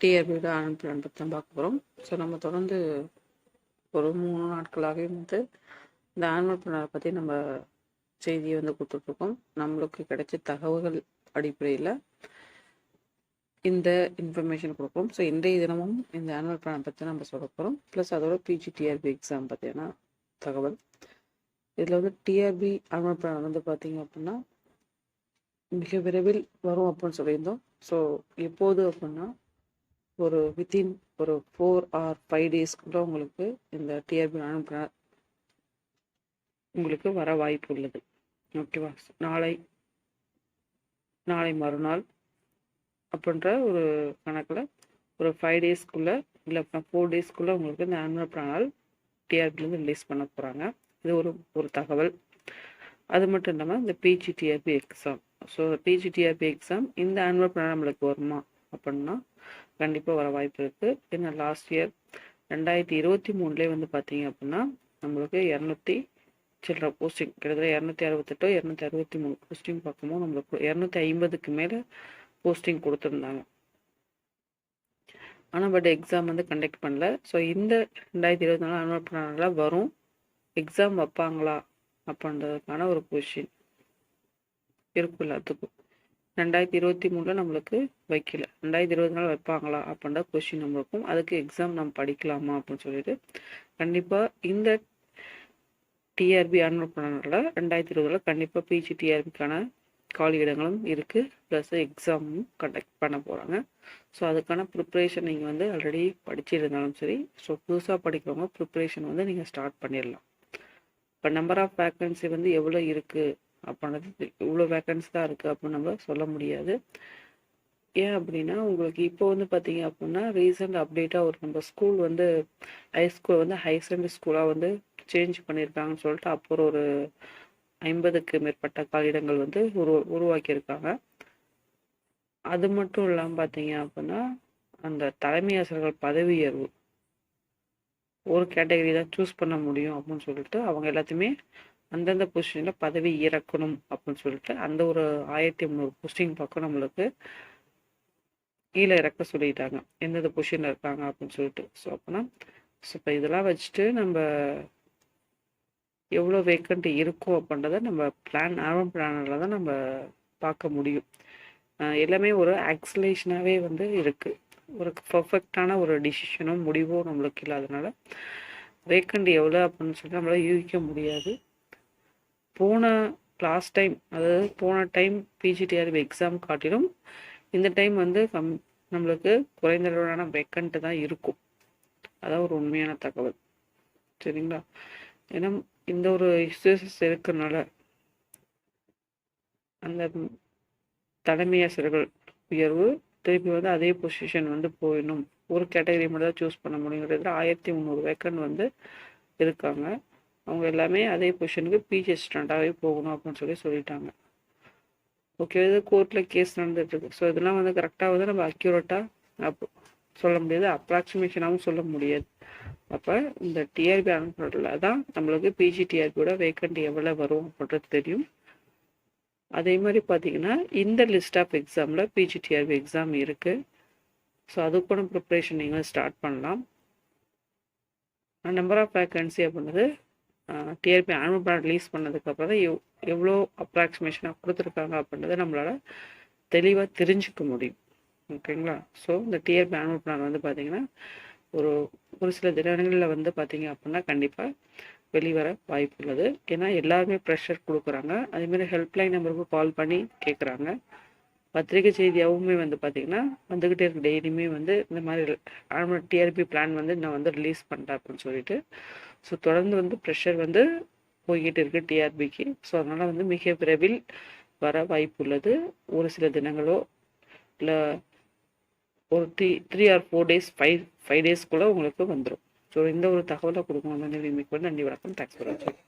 டிஆர்பியோட annual plan பற்றி தான் பார்க்க போகிறோம் ஸோ நம்ம தொடர்ந்து ஒரு மூணு நாட்களாகவே வந்து இந்த ஆனுவல் பிளானை பற்றி நம்ம செய்தியை வந்து கொடுத்துட்ருக்கோம் நம்மளுக்கு கிடைச்ச தகவல்கள் அடிப்படையில் இந்த இன்ஃபர்மேஷன் கொடுக்குறோம் ஸோ இன்றைய தினமும் இந்த ஆனுவல் பிளான் பற்றி நம்ம சொல்ல போகிறோம் ப்ளஸ் அதோட பிஜிடிஆர்பி எக்ஸாம் பற்றியான தகவல். இதில் வந்து டிஆர்பி ஆனுவல் பிளான் வந்து பார்த்தீங்க அப்படின்னா மிக விரைவில் வரும் அப்படின்னு சொல்லியிருந்தோம். ஸோ எப்போது அப்படின்னா ஒரு வித்தின் ஒரு ஃபோர் ஆர் ஃபைவ் டேஸ்க்குள்ள உங்களுக்கு இந்த டிஆர்பி அனுப்புன உங்களுக்கு வர வாய்ப்பு உள்ளது. ஓகேவா நாளை நாளை மறுநாள் அப்படின்ற ஒரு கணக்கில் ஒரு ஃபைவ் டேஸ்க்குள்ளே இல்லை ஃபோர் டேஸ்க்குள்ளே உங்களுக்கு இந்த ஆனுவல் பிளானால் டிஆர்பிலேருந்து ரிலீஸ் பண்ண போகிறாங்க இது ஒரு ஒரு தகவல். அது மட்டும் இல்லாமல் இந்த PGTRB exam so PGTRB exam இந்த ஆனுவல் பிளான் நம்மளுக்கு வருமா? அப்படின்னா கண்டிப்பாக வர வாய்ப்பு இருக்குது ஏன்னா லாஸ்ட் இயர் ரெண்டாயிரத்தி இருபத்தி மூணுலேயே வந்து பார்த்தீங்க அப்படின்னா நம்மளுக்கு இரநூத்தி சில்லற போஸ்டிங் கிட்டத்தட்ட இரநூத்தி அறுபத்தெட்டோ இரநூத்தி அறுபத்தி மூணு போஸ்டிங் பார்க்கும்போது நம்மளுக்கு இரநூத்தி ஐம்பதுக்கு மேலே போஸ்டிங் கொடுத்துருந்தாங்க. ஆனால் பட் எக்ஸாம் வந்து கண்டக்ட் பண்ணல. ஸோ இந்த ரெண்டாயிரத்தி இருபத்தி நாலு அனுவல் பிளானில் வரும். எக்ஸாம் வைப்பாங்களா? அப்படின்றதுக்கான ஒரு கொஷின் இருக்கும் எல்லாத்துக்கும் ரெண்டாயிரத்தி இருபத்தி மூணில் நம்மளுக்கு வைக்கல. ரெண்டாயிரத்தி இருபத்தி நாலு வைப்பாங்களா அப்படின்ற கொஷின் நம்மளுக்கும் அதுக்கு எக்ஸாம் நம்ம படிக்கலாமா அப்படின்னு சொல்லிட்டு. கண்டிப்பாக இந்த டிஆர்பி அனுவல் பிளானில் ரெண்டாயிரத்தி இருபதில் கண்டிப்பாக பிஜி டிஆர்பிக்கான காலி இடங்களும் இருக்குது ப்ளஸ் எக்ஸாமும் கண்டக்ட் பண்ண போகிறாங்க ஸோ அதுக்கான ப்ரிப்ரேஷன் நீங்கள் வந்து ஆல்ரெடி படிச்சிருந்தாலும் சரி ஸோ புதுசாக படிக்கிறவங்க ப்ரிப்ரேஷன் வந்து நீங்கள் ஸ்டார்ட் பண்ணிடலாம். இப்போ நம்பர் ஆஃப் வேக்கன்சி வந்து எவ்வளோ இருக்குது அப்படின்றது இவ்வளோ வேக்கன்ஸ் தான் இருக்குது அப்படின்னு நம்ம சொல்ல முடியாது. ஏன் அப்படின்னா உங்களுக்கு இப்போ வந்து பார்த்தீங்க அப்படின்னா ரீசெண்ட் அப்டேட்டாக ஒரு நம்ம ஸ்கூல் வந்து ஹை ஸ்கூல் வந்து ஹை செகண்டரி ஸ்கூலாக வந்து சேஞ்ச் பண்ணியிருக்காங்கன்னு சொல்லிட்டு அப்புறம் ஒரு ஐம்பதுக்கு மேற்பட்ட காலிடங்கள் வந்து உரு உருவாக்கியிருக்காங்க. அது மட்டும் இல்லாமல் பார்த்தீங்க அப்படின்னா அந்த தலைமை ஆசிரியர்கள் பதவி உயர்வு ஒரு கேட்டகரி தான் சூஸ் பண்ண முடியும் அப்படின்னு சொல்லிட்டு அவங்க எல்லாத்தையுமே அந்தந்த பொசிஷனில் பதவி இறக்கணும் அப்படின்னு சொல்லிட்டு அந்த ஒரு ஆயிரத்தி முந்நூறு போஸ்டிங் பக்கம் நம்மளுக்கு கீழே இறக்க சொல்லிட்டாங்க. எந்தெந்த பொசிஷனில் இருக்காங்க அப்படின்னு சொல்லிட்டு. ஸோ அப்போனா ஸோ இப்போ இதெல்லாம் வச்சுட்டு நம்ம எவ்வளோ வேக்கண்ட் இருக்கும் அப்படின்றத நம்ம பிளான் ஆர்வம் பிளானில் தான் நம்ம பார்க்க முடியும். எல்லாமே ஒரு ஆக்சலேஷனாகவே வந்து இருக்குது ஒரு பர்ஃபெக்டான ஒரு டிசிஷனும் முடிவும் நம்மளுக்கு இல்லாதனால வேக்கண்ட் எவ்வளோ அப்படின்னு சொல்லி நம்மளால் யூகிக்க முடியாது. போன லாஸ்ட் டைம் அதாவது போன டைம் பிஜிடிஆர்பி எக்ஸாம் காட்டிலும் இந்த டைம் வந்து கம் நம்மளுக்கு குறைந்த அளவிலான வேக்கண்ட்டு தான் இருக்கும். அதான் ஒரு உண்மையான தகவல். சரிங்களா? ஏன்னா இந்த ஒரு இஷ்யூஸ் இருக்கிறனால அந்த தலைமை ஆசிரியர்கள் உயர்வு திருப்பி வந்து அதே பொசிஷன் வந்து போயிடணும். ஒரு கேட்டகரி மட்டும் தான் சூஸ் பண்ண முடியுங்கிறது ஆயிரத்தி முந்நூறு வேக்கண்ட் வந்து இருக்காங்க. அவங்க எல்லாமே அதே பொசிஷனுக்கு பிஜி அசிஸ்டண்ட்டாகவே போகணும் அப்படின்னு சொல்லி சொல்லிட்டாங்க. ஓகே இது கோர்ட்டில் கேஸ் நடந்துட்டுருக்கு. ஸோ இதெல்லாம் வந்து கரெக்டாக வந்து நம்ம அக்யூரேட்டாக அப்போ சொல்ல முடியாது. அப்ராக்சிமேஷனாகவும் சொல்ல முடியாது. அப்போ இந்த டிஆர்பி அனுப்புறதுல தான் நம்மளுக்கு பிஜி டிஆர்பியோட வேக்கண்ட் எவ்வளோ வரும் அப்படின்றது தெரியும். அதே மாதிரி பார்த்தீங்கன்னா இந்த லிஸ்ட் ஆஃப் எக்ஸாமில் பிஜிடிஆர்பி எக்ஸாம் இருக்குது ஸோ அதுக்கான ப்ரிப்ரேஷன் நீங்கள் ஸ்டார்ட் பண்ணலாம். நம்பர் ஆஃப் வேக்கன்சி அப்படின்றது டிஆர்பி ஆனுவல் பிளான் ரிலீஸ் பண்ணதுக்கப்புறம் தான் எவ் எவ்வளோ அப்ராக்சிமேஷனாக கொடுத்துருக்காங்க அப்படின்றத நம்மளால் தெளிவாக தெரிஞ்சுக்க முடியும். ஓகேங்களா ஸோ இந்த டிஆர்பி ஆனுவல் பிளான் வந்து பார்த்திங்கன்னா ஒரு ஒரு சில தினங்களில் வந்து பார்த்தீங்க அப்படின்னா கண்டிப்பாக வெளிவர வாய்ப்பு உள்ளது ஏன்னா எல்லாருமே ப்ரெஷர் கொடுக்குறாங்க. அதேமாதிரி ஹெல்ப்லைன் நம்பருக்கு கால் பண்ணி கேட்குறாங்க பத்திரிகை செய்தியாகவுமே வந்து பார்த்திங்கன்னா வந்துக்கிட்டே இருக்கு. டெய்லியுமே வந்து இந்த மாதிரி டிஆர்பி பிளான் வந்து நான் வந்து ரிலீஸ் பண்ணுறேன் அப்படின்னு சொல்லிட்டு. ஸோ தொடர்ந்து வந்து ப்ரெஷர் வந்து போய்கிட்டு இருக்குது டிஆர்பிக்கு ஸோ அதனால் வந்து மிக விரைவில் வர வாய்ப்பு உள்ளது. ஒரு சில தினங்களோ இல்லை ஒரு three three or four days five five டேஸ்க்குள்ளே உங்களுக்கு வந்துடும் ஸோ இந்த ஒரு தகவலை கொடுக்கணும் வந்து நன்றி வணக்கம். தேங்க்ஸ் ஃபார் வாட்சிங்